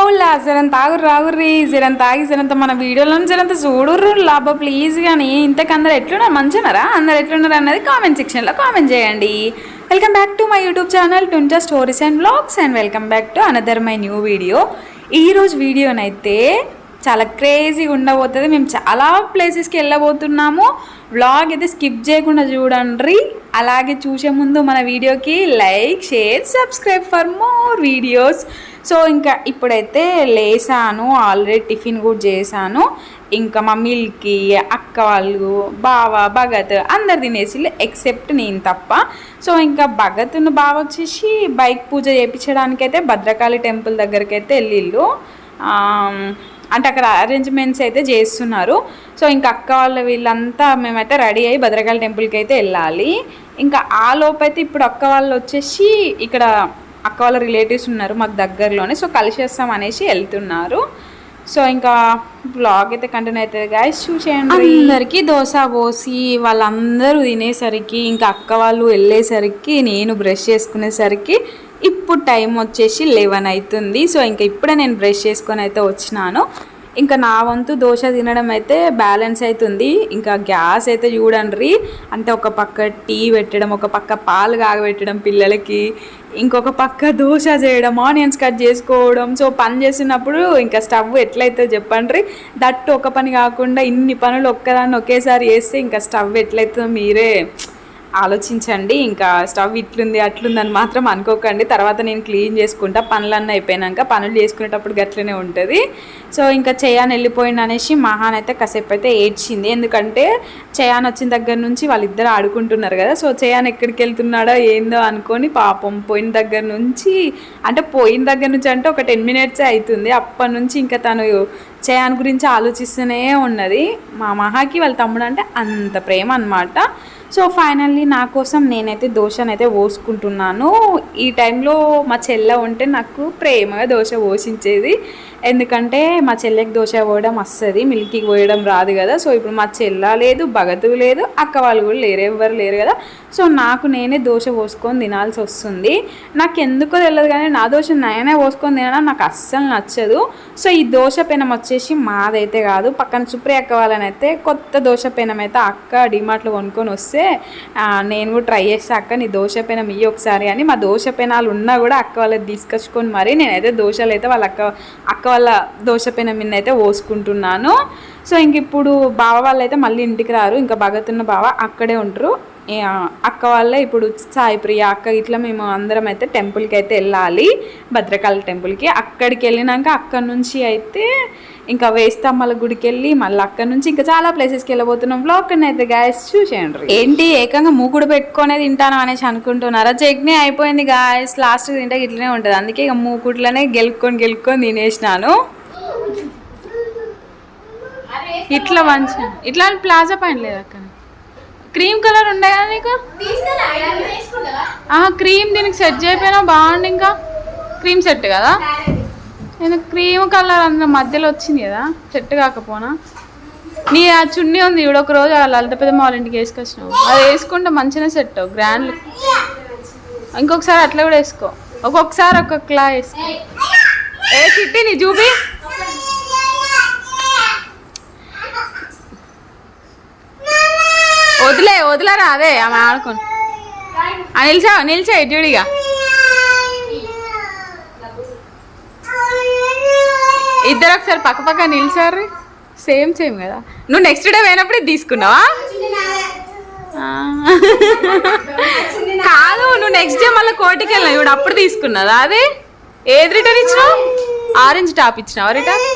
ఓలా జరంత తాగురు రాగుర్రి. జరంత ఆగి జరంత మన వీడియోలో జరంత చూడుర్రు. లాభ ప్లీజ్ కానీ ఇంతకందరు ఎట్లున్నారు? మంచిన్నారా అందరు ఎట్లున్నారు అన్నది కామెంట్ సెక్షన్లో కామెంట్ చేయండి. Welcome back to my YouTube channel టుంచా stories and blogs and welcome back to another my new video ఈరోజు వీడియోనైతే చాలా క్రేజీగా ఉండబోతుంది. మేము చాలా ప్లేసెస్కి వెళ్ళబోతున్నాము. వ్లాగ్ అయితే స్కిప్ చేయకుండా చూడండి. అలాగే చూసే ముందు మన వీడియోకి like share subscribe for more videos so ఇంకా ఇప్పుడైతే లేసాను. ఆల్రెడీ టిఫిన్ కూడా చేశాను. ఇంకా మా మిల్కి అక్క వాళ్ళు బావ భగత్ అందరు తినేసి ఎక్సెప్ట్ నేను తప్ప. సో ఇంకా భగత్ను బావ వచ్చేసి బైక్ పూజ చేయించడానికైతే భద్రకాళి టెంపుల్ దగ్గరికి అయితే వెళ్ళిళ్ళు అంటే అక్కడ అరేంజ్మెంట్స్ అయితే చేస్తున్నారు. సో ఇంకా అక్క వాళ్ళ వీళ్ళంతా మేమైతే రెడీ అయ్యి భద్రకాళి టెంపుల్కి అయితే వెళ్ళాలి. ఇంకా ఆ లోపైతే ఇప్పుడు అక్క వాళ్ళు వచ్చేసి ఇక్కడ అక్క వాళ్ళ రిలేటివ్స్ ఉన్నారు మాకు దగ్గరలోనే. సో కలిసేస్తాం అనేసి వెళ్తున్నారు. సో ఇంకా బ్లాగ్ అయితే కంటిన్యూ అవుతుంది. గాయస్ చూసేయండి. అందరికీ దోశ పోసి వాళ్ళందరూ తినేసరికి ఇంకా అక్క వాళ్ళు వెళ్ళేసరికి నేను బ్రష్ చేసుకునేసరికి ఇప్పుడు టైం వచ్చేసి లెవెన్ అవుతుంది సో ఇంకా ఇప్పుడే నేను బ్రష్ చేసుకొని అయితే వచ్చినాను. ఇంకా నా వంతు దోశ తినడం అయితే బ్యాలెన్స్ అవుతుంది ఇంకా గ్యాస్ అయితే చూడండి అంటే ఒక పక్క టీ పెట్టడం ఒక పక్క పాలు కాగబెట్టడం పిల్లలకి. ఇంకొక పక్క దోశ చేయడం ఆనియన్స్ కట్ చేసుకోవడం. సో పని చేసినప్పుడు ఇంకా స్టవ్ ఎట్లయితే చెప్పండి దట్టు ఒక పని కాకుండా ఇన్ని పనులు ఒక్కదాన్ని ఒకేసారి చేస్తే ఇంకా స్టవ్ ఎట్లయితే మీరే. ఆలోచించండి ఇంకా స్టవ్ ఇట్లుంది అట్లుందని మాత్రం అనుకోకండి. తర్వాత నేను క్లీన్ చేసుకుంటా పనులన్నీ అయిపోయినాక పనులు చేసుకునేటప్పుడు గట్లనే ఉంటుంది. సో ఇంకా చయాన్ వెళ్ళిపోయింది అనేసి మహాన్ అయితే కాసేపు అయితే ఏడ్చింది. ఎందుకంటే చయాన్ వచ్చిన దగ్గర నుంచి వాళ్ళిద్దరు ఆడుకుంటున్నారు కదా. సో చయాన్ ఎక్కడికి వెళ్తున్నాడో ఏందో అనుకొని పాపం పోయిన దగ్గర నుంచి అంటే పోయిన దగ్గర నుంచి అంటే ఒక టెన్ మినిట్సే అవుతుంది. అప్పటి నుంచి ఇంకా తను చయాన్ గురించి ఆలోచిస్తూనే ఉన్నది. మా మహాకి వాళ్ళ తమ్ముడు అంటే అంత ప్రేమ అన్నమాట. సో ఫైనల్లీ నా కోసం నేనైతే దోశనైతే పోసుకుంటున్నాను. ఈ టైంలో మా చెల్లె ఉంటే నాకు ప్రేమగా దోశ పోషించేది. ఎందుకంటే మా చెల్లెకి దోశ పోయడం వస్తుంది మిల్కీకి పోయడం రాదు కదా. సో ఇప్పుడు మా చెల్ల లేదు భగతు లేదు అక్క వాళ్ళు కూడా లేరు ఎవ్వరు లేరు కదా. సో నాకు నేనే దోశ పోసుకొని తినాల్సి వస్తుంది. నాకు ఎందుకో తెలియదు కానీ నా దోశ నేనే పోసుకొని తినడం నాకు అస్సలు నచ్చదు. సో ఈ దోశ పెనం వచ్చేసి మాదైతే కాదు. పక్కన సుప్రియ అక్క వాళ్ళని అయితే కొత్త దోశ పెనం అయితే అక్క డిమార్ట్లో కొనుక్కొని వస్తే నేను కూడా ట్రై చేస్తే అక్క నీ దోశ పెనం ఇయ్యి ఒకసారి అని మా దోశ పెనాలు ఉన్నా కూడా అక్క వాళ్ళకి తీసుకొచ్చుకొని మరి నేనైతే దోశలు అయితే వాళ్ళ అక్క అక్క వాళ్ళ దోశ పెనం అయితే పోసుకుంటున్నాను. సో ఇంక ఇప్పుడు బావ వాళ్ళు అయితే మళ్ళీ ఇంటికి రారు. ఇంకా భగతున్న బావ అక్కడే ఉంటారు. అక్క వాళ్ళే ఇప్పుడు సాయి ప్రియ అక్క ఇట్లా మేము అందరం అయితే టెంపుల్కి అయితే వెళ్ళాలి. భద్రకాళి టెంపుల్కి. అక్కడికి వెళ్ళినాక అక్కడ నుంచి అయితే ఇంకా వేస్తమ్మల గుడికి వెళ్ళి మళ్ళీ అక్కడ నుంచి ఇంకా చాలా ప్లేసెస్కి వెళ్ళబోతున్నాం. బ్లాగ్ అయితే గాయస్ చూసేయండి. ఏంటి ఏకంగా మూకుడు పెట్టుకునే తింటాను అనేసి అనుకుంటున్నారా? చట్నీ అయిపోయింది గాయస్ లాస్ట్ తింటే ఇట్లనే ఉంటుంది. అందుకే ఇక మూకుట్లోనే గెలుక్కొని గెలుక్కొని తినేసినాను. ఇట్లా మంచి ఇట్లా ప్లాజా పైన లేదు అక్కడ క్రీమ్ కలర్ ఉండే కదా నీకు? క్రీమ్ దీనికి సెట్ చేయకపోయినా బాగుంది ఇంకా. క్రీమ్ సెట్ కదా? నేను క్రీమ్ కలర్ అందులో మధ్యలో వచ్చింది కదా సెట్ కాకపోనా? నీ ఆ చున్నీ ఉంది ఇప్పుడు ఒక రోజు ఆ లలిత పెద్ద మాల్ ఇంటికి వేసుకొచ్చినావు. అది వేసుకుంటే మంచిగా సెట్ గ్రాండ్ లుక్ ఇంకొకసారి అట్లా కూడా వేసుకో. ఒక్కొక్కసారి ఒక్కొక్కలా వేసుకో. ఏ చిట్టి నీ చూపి. వదిలే వదిలేరా అదే ఆమె ఆడుకోని నిలిచావు నిలిచాయి నిల్చో ఇద్దరు ఒకసారి పక్క పక్క నిలిచారు సేమ్ సేమ్ కదా. నువ్వు నెక్స్ట్ డే పోయినప్పుడు తీసుకున్నావా. కాదు నువ్వు నెక్స్ట్ డే మళ్ళీ కోటికి వెళ్ళినావు. ఇప్పుడు అప్పుడు తీసుకున్నదా అది? ఏది రిటర్న్ ఇచ్చినావు? ఆరెంజ్ టాప్ ఇచ్చినావా రిటర్న్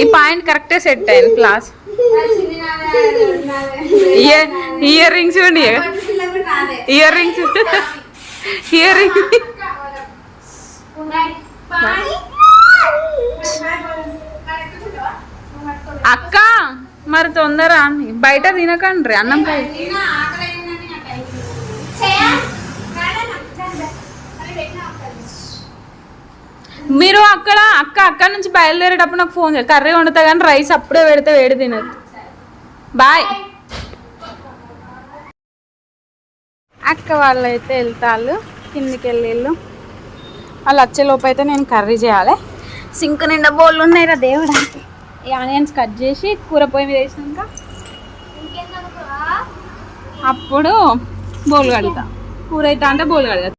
ఈ పాయింట్ కరెక్టే సెట్ అయింది class ear earrings earrings earring అక్క మరి తొందర బయట తినకండి అన్నం కాయ మీరు అక్కడ అక్క అక్కడ నుంచి బయలుదేరేటప్పుడు నాకు ఫోన్ చేయాలి. కర్రీ వండుతా కానీ రైస్ అప్పుడే పెడితే వేడి తినద్దు బాయ్. అక్క వాళ్ళు అయితే వెళ్తాళ్ళు కిందికి వెళ్ళిళ్ళు వాళ్ళు వచ్చేలోపు అయితే నేను కర్రీ చేయాలి. సింక్ నిండా బోళ్ళు ఉన్నాయి రా దేవుడా. ఈ ఆనియన్స్ కట్ చేసి కూర పొయ్యి మీద వేసినాక అప్పుడు బోల్ కడుగుతా కూర అయితే అంటే బోల్ కడుగుతా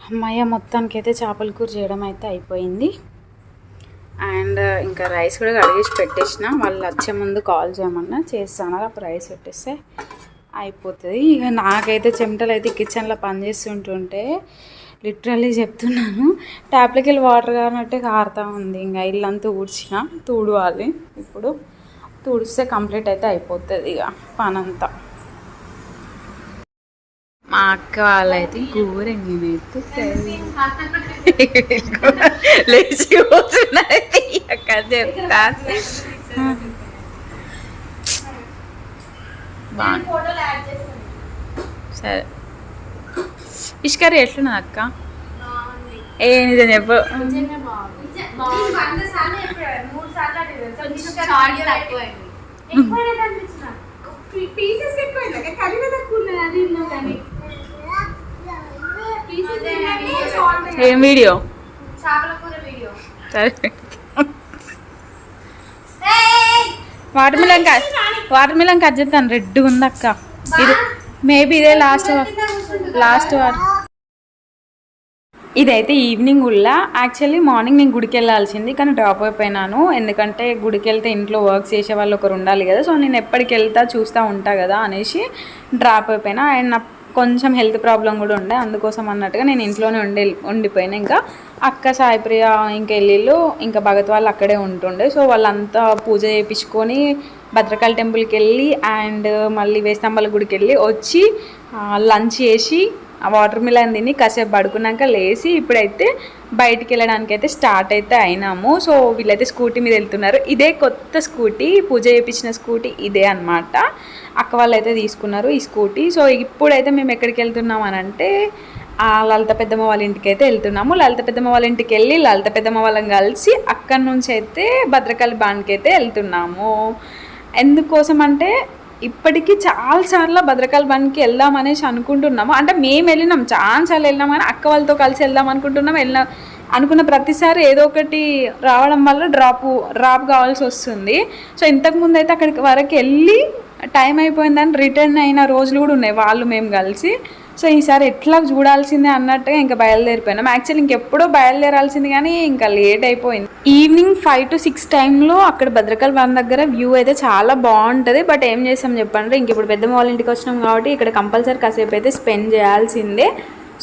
అమ్మయ్య మొత్తానికి అయితే చేపల కూర చేయడం అయితే అయిపోయింది. అండ్ ఇంకా రైస్ కూడా కడిగేసి పెట్టేసిన. వాళ్ళు వచ్చే ముందు కాల్ చేయమన్నా. చేస్తాను. అప్పుడు రైస్ పెట్టేస్తే అయిపోతుంది. ఇక నాకైతే చెమటలు అయితే కిచెన్లో పనిచేస్తుంటుంటే లిటరల్లీ చెప్తున్నాను. ట్యాప్లకి వెళ్ళి వాటర్ కానట్టే కారుతా ఉంది. ఇంకా ఇల్లంతా ఊడ్చిన. తూడవాలి. ఇప్పుడు తుడిస్తే కంప్లీట్ అయితే అయిపోతుంది ఇక పనంతా. అక్క? వాళ్ళైతే ఘోరంగా లేచి కూర్చున్నది అక్క చెప్తా బాగుంది సరే ఫిష్ కర్రీ ఎట్లున్నది అక్క ఏ నిజం చెప్పు ఏం వీడియో? సరే. Watermelon cut watermelon cut చేస్తాను. రెడ్ ఉంది అక్క. ఇది మేబీ ఇదే లాస్ట్ లాస్ట్ ఇదైతే ఈవినింగ్ ఉల్లా. యాక్చువల్లీ మార్నింగ్ నేను గుడికి వెళ్ళాల్సింది కానీ డ్రాప్ అయిపోయినాను. ఎందుకంటే గుడికి వెళ్తే ఇంట్లో వర్క్ చేసే వాళ్ళు ఒకరు ఉండాలి కదా. సో నేను ఎప్పటికి వెళ్తా చూస్తూ ఉంటా కదా అనేసి డ్రాప్ అయిపోయినా. అండ్ నా కొంచెం హెల్త్ ప్రాబ్లం కూడా ఉండే. అందుకోసం అన్నట్టుగా నేను ఇంట్లోనే ఉండి ఉండిపోయినా. ఇంకా అక్క సాయిప్రియ ఇంకా వెళ్ళిళ్ళు ఇంకా భగత్ వాళ్ళు అక్కడే ఉంటుండే. సో వాళ్ళంతా పూజ చేయించుకొని భద్రకాళి టెంపుల్కి వెళ్ళి అండ్ మళ్ళీ వేస్తంబల గుడికి వెళ్ళి వచ్చి లంచ్ చేసి ఆ వాటర్ మిలన్ తిని కాసేపు పడుకున్నాక లేచి ఇప్పుడైతే బయటికి వెళ్ళడానికి అయితే స్టార్ట్ అయితే అయినాము. సో వీళ్ళైతే స్కూటీ మీద వెళ్తున్నారు. ఇదే కొత్త స్కూటీ పూజ చేయించిన స్కూటీ ఇదే అనమాట అక్క వాళ్ళు అయితే తీసుకున్నారు ఈ స్కూటీ. సో ఇప్పుడైతే మేము ఎక్కడికి వెళ్తున్నాం అని అంటే ఆ లలిత పెద్దమ్మ వాళ్ళ ఇంటికి అయితే వెళ్తున్నాము. లలిత పెద్దమ్మ వాళ్ళ ఇంటికి వెళ్ళి లలిత పెద్దమ్మ వాళ్ళని కలిసి అక్కడి నుంచి అయితే భద్రకాళి బాండ్కి అయితే వెళ్తున్నాము. ఎందుకోసం అంటే ఇప్పటికీ చాలాసార్లు భద్రకాళి బండ్కి వెళ్దాం అనేసి అనుకుంటున్నాము. అంటే మేము వెళ్ళినాం చాలాసార్లు వెళ్ళినాం కానీ అక్క వాళ్ళతో కలిసి వెళ్దాం అనుకుంటున్నాం. వెళ్ళిన అనుకున్న ప్రతిసారి ఏదో ఒకటి రావడం వల్ల డ్రాప్ డ్రాప్ కావాల్సి వస్తుంది. సో ఇంతకుముందు అయితే అక్కడికి వరకు వెళ్ళి టైం అయిపోయిందని రిటర్న్ అయిన రోజులు కూడా ఉన్నాయి వాళ్ళు మేము కలిసి. సో ఈసారి ఎట్లా చూడాల్సిందే అన్నట్టుగా ఇంకా బయలుదేరిపోయినాం. యాక్చువల్లీ ఇంకెప్పుడో బయలుదేరాల్సింది కానీ ఇంకా లేట్ అయిపోయింది. ఈవినింగ్ ఫైవ్ టు సిక్స్ టైంలో అక్కడ భద్రకాళి వన్ దగ్గర వ్యూ అయితే చాలా బాగుంటుంది. బట్ ఏం చేసాం చెప్పండి? ఇంక ఇప్పుడు పెద్దమ్మ వాళ్ళ ఇంటికి వచ్చినాం కాబట్టి ఇక్కడ కంపల్సరీ కాసేపు అయితే స్పెండ్ చేయాల్సిందే.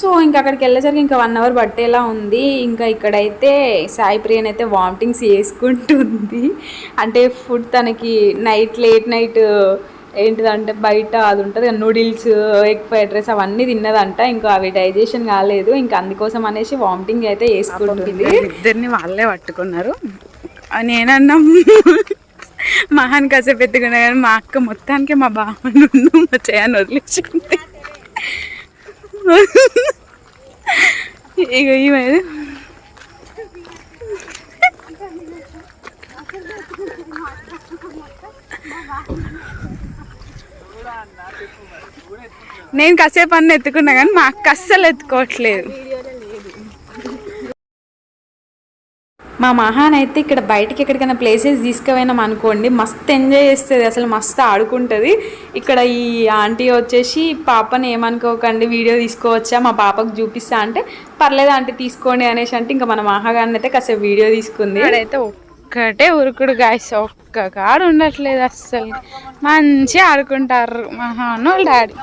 సో ఇంకా అక్కడికి వెళ్ళేసరికి ఇంకా వన్ అవర్ పట్టేలా ఉంది. ఇంకా ఇక్కడైతే సాయి ప్రియన్ అయితే వామిటింగ్స్ చేసుకుంటుంది. అంటే ఫుడ్ తనకి నైట్ లేట్ నైట్ ఏంటిదంటే బయట అది ఉంటుంది నూడిల్స్ ఎగ్ ఫ్రైడ్ రైస్ అవన్నీ తిన్నదంట. ఇంకా అవి డైజెషన్ కాలేదు. ఇంకా అందుకోసం అనేసి వామిటింగ్ అయితే వేసుకుంటుంది ఇద్దరిని వాళ్ళే పట్టుకున్నారు. నేనన్నా. మహాన్ కాసేపు ఎత్తుకున్నా కానీ మా అక్క మొత్తానికి మా బామ్మను మా చేయని వదిలేసుకుంటే ఇక ఈమె నేను కాసేపు అన్న ఎత్తుకున్నా కానీ మా అక్క అస్సలు ఎత్తుకోవట్లేదు. మా మహాన్ అయితే ఇక్కడ బయటికి ఎక్కడికైనా ప్లేసెస్ తీసుకుపోయినాం అనుకోండి మస్తు ఎంజాయ్ చేస్తుంది. అసలు మస్తు ఆడుకుంటుంది. ఇక్కడ ఈ ఆంటీ వచ్చేసి పాపని ఏమనుకోకండి వీడియో తీసుకోవచ్చా? మా పాపకు చూపిస్తా అంటే పర్లేదు ఆంటీ తీసుకోండి అనేసి అంటే ఇంకా మన మహాగారిని అయితే కాసేపు వీడియో తీసుకుంది. అయితే ఒక్కటే ఉరుకుడు గాయస్ ఒక్క కాడు ఉండట్లేదు అస్సలు. మంచిగా ఆడుకుంటారు మహాను డాడీ.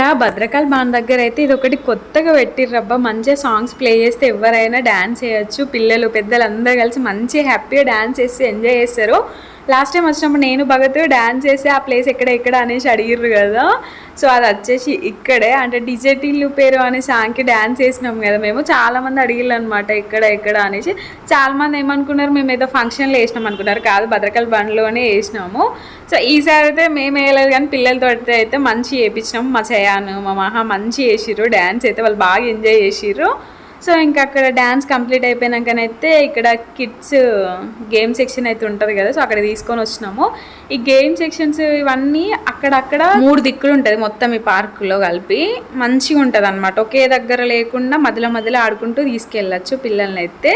ఇక్కడ భద్రకాళ బాన్ దగ్గర అయితే ఇది ఒకటి కొత్తగా పెట్టిర్రబ్బా. మంచిగా సాంగ్స్ ప్లే చేస్తే ఎవరైనా డ్యాన్స్ చేయొచ్చు. పిల్లలు పెద్దలు అందరూ కలిసి మంచి హ్యాపీగా డ్యాన్స్ చేసి ఎంజాయ్ చేస్తారు లాస్ట్ టైం వచ్చినప్పుడు నేను భగత్ డ్యాన్స్ చేసి ఆ ప్లేస్ ఎక్కడ ఎక్కడ అనేసి అడిగిర్రు కదా. సో అది వచ్చేసి ఇక్కడే. అంటే డిజెటిల్లు పేరు అనే సాంగ్కి డ్యాన్స్ చేసినాం కదా మేము. చాలా మంది అడిగిళ్ళు అనమాట ఎక్కడ ఎక్కడ అనేసి. చాలామంది ఏమనుకున్నారు మేము ఏదో ఫంక్షన్లో వేసినాం అనుకున్నారు కాదు భద్రకాళ బండ్లోనే వేసినాము. సో ఈసారి అయితే మేము వేయలేదు కానీ పిల్లలతో అయితే మంచి వేయించినాం మా చయాను మా మహా మంచి వేసిర్రు డ్యాన్స్ అయితే వాళ్ళు బాగా ఎంజాయ్ చేసిర్రు. సో ఇంకా అక్కడ డ్యాన్స్ కంప్లీట్ అయిపోయినాకనైతే ఇక్కడ కిడ్స్ గేమ్ సెక్షన్ అయితే ఉంటుంది కదా సో అక్కడ తీసుకొని వచ్చినాము. ఈ గేమ్ సెక్షన్స్ ఇవన్నీ అక్కడక్కడ మూడు దిక్కులు ఉంటుంది మొత్తం ఈ పార్కులో కలిపి. మంచిగా ఉంటుంది అనమాట ఒకే దగ్గర లేకుండా మధ్యలో మధ్యలో ఆడుకుంటూ తీసుకెళ్ళచ్చు పిల్లల్ని అయితే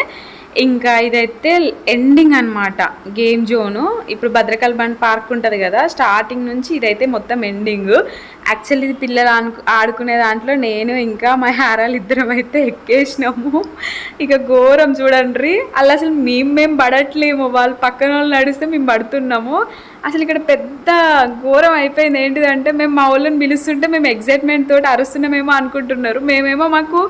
ఇంకా ఇదైతే ఎండింగ్ అన్నమాట గేమ్ జోను ఇప్పుడు భద్రకాళ బండ్ పార్క్ ఉంటుంది కదా స్టార్టింగ్ నుంచి ఇదైతే మొత్తం ఎండింగ్ యాక్చువల్లీ ఇది పిల్లలు ఆను ఆడుకునే దాంట్లో నేను ఇంకా మా హారాలు ఇద్దరం అయితే ఎక్కేసినాము. ఇక ఘోరం చూడండి అలా అసలు మేము మేము పడట్లేము. వాళ్ళు పక్కన వాళ్ళు నడిస్తే మేము పడుతున్నాము. అసలు ఇక్కడ పెద్ద ఘోరం అయిపోయింది ఏంటిదంటే మేము మా వాళ్ళని పిలుస్తుంటే మేము ఎగ్జైట్మెంట్ తోటి అరుస్తున్నామేమో అనుకుంటున్నారు. మేమేమో మాకు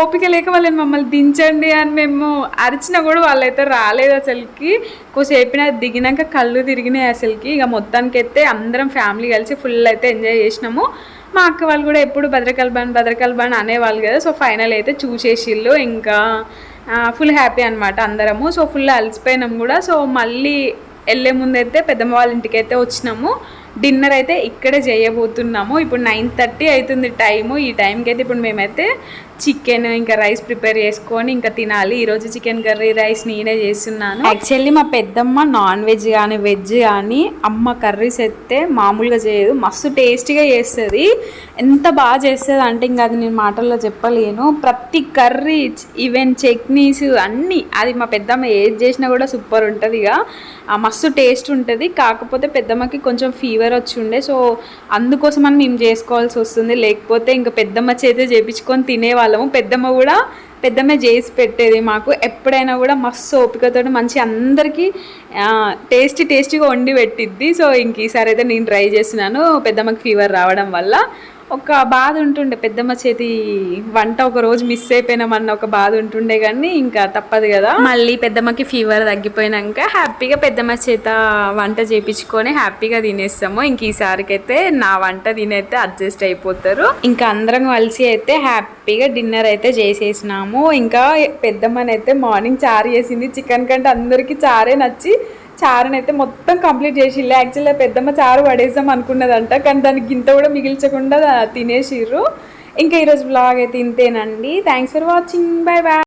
ఓపిక లేక వాళ్ళని మమ్మల్ని దించండి అని మేము అరిచినా కూడా వాళ్ళైతే రాలేదు అసలుకి. కొద్దిసేపు దిగినాక కళ్ళు తిరిగినాయి అసలుకి. ఇక మొత్తానికి అయితే అందరం ఫ్యామిలీ కలిసి ఫుల్ అయితే ఎంజాయ్ చేసినాము. మా అక్క వాళ్ళు కూడా ఎప్పుడు భద్రకాళ బాన్ భద్రకాళ బాన్ అనేవాళ్ళు కదా. సో ఫైనల్ అయితే చూసేసిళ్ళు. ఇంకా ఫుల్ హ్యాపీ అనమాట అందరము. సో ఫుల్ అలసిపోయినాం కూడా. సో మళ్ళీ వెళ్ళే ముందైతే పెద్దమ్మ వాళ్ళ ఇంటికి అయితే వచ్చినాము. డిన్నర్ అయితే ఇక్కడే చేయబోతున్నాము. ఇప్పుడు నైన్ థర్టీ అవుతుంది టైము ఈ టైంకి అయితే ఇప్పుడు మేమైతే చికెన్ ఇంకా రైస్ ప్రిపేర్ చేసుకొని ఇంకా తినాలి. ఈరోజు చికెన్ కర్రీ రైస్ నేనే చేస్తున్నాను. యాక్చువల్లీ మా పెద్దమ్మ నాన్ వెజ్ కానీ వెజ్ కానీ అమ్మ కర్రీస్ అయితే మామూలుగా చేయదు. మస్తు టేస్టీగా చేస్తుంది. ఎంత బాగా చేస్తుంది అంటే ఇంకా అది నేను మాటల్లో చెప్పలేను. ప్రతి కర్రీ ఈవెన్ చట్నీస్ అన్నీ అది మా పెద్దమ్మ ఏది చేసినా కూడా సూపర్ ఉంటుంది ఇక. మస్తు టేస్ట్ ఉంటుంది. కాకపోతే పెద్దమ్మకి కొంచెం ఫీవర్ వచ్చి ఉండే సో అందుకోసం అని మేము చేసుకోవాల్సి వస్తుంది? లేకపోతే ఇంకా పెద్దమ్మ చేతే చేపించుకొని తినేవాళ్ళము. పెద్దమ్మ కూడా పెద్దమ్మ చేసి పెట్టేది మాకు. ఎప్పుడైనా కూడా మస్తు ఓపికతో మంచి అందరికీ టేస్టీ టేస్టీగా వండి పెట్టిద్ది. సో ఇంక ఈసారి అయితే నేను ట్రై చేస్తున్నాను. పెద్దమ్మకి ఫీవర్ రావడం వల్ల. ఒక బాధ ఉంటుండే. పెద్దమ్మ చేతి వంట ఒక రోజు మిస్ అయిపోయినామన్న ఒక బాధ ఉంటుండే కానీ ఇంకా తప్పదు కదా. మళ్ళీ పెద్దమ్మకి ఫీవర్ తగ్గిపోయినాక హ్యాపీగా పెద్దమ్మ చేత వంట చేపించుకొని హ్యాపీగా తినేస్తాము. ఇంక ఈసారికి అయితే నా వంట తినైతే అడ్జస్ట్ అయిపోతారు. ఇంకా అందరం కలిసి అయితే హ్యాపీగా డిన్నర్ అయితే చేసేసినాము. ఇంకా పెద్దమ్మని అయితే మార్నింగ్ చారు చేసింది. చికెన్ కంటే అందరికీ చారే నచ్చి చారునైతే మొత్తం కంప్లీట్ చేసిల్లు యాక్చువల్గా పెద్దమ్మ చారు పడేసాం అనుకున్నదంట కానీ దానికి గింత కూడా మిగిల్చకుండా తినేసిర్రు. ఇంకా ఈరోజు బ్లాగ్ అయితే ఇంతేనండి. Thanks for watching bye bye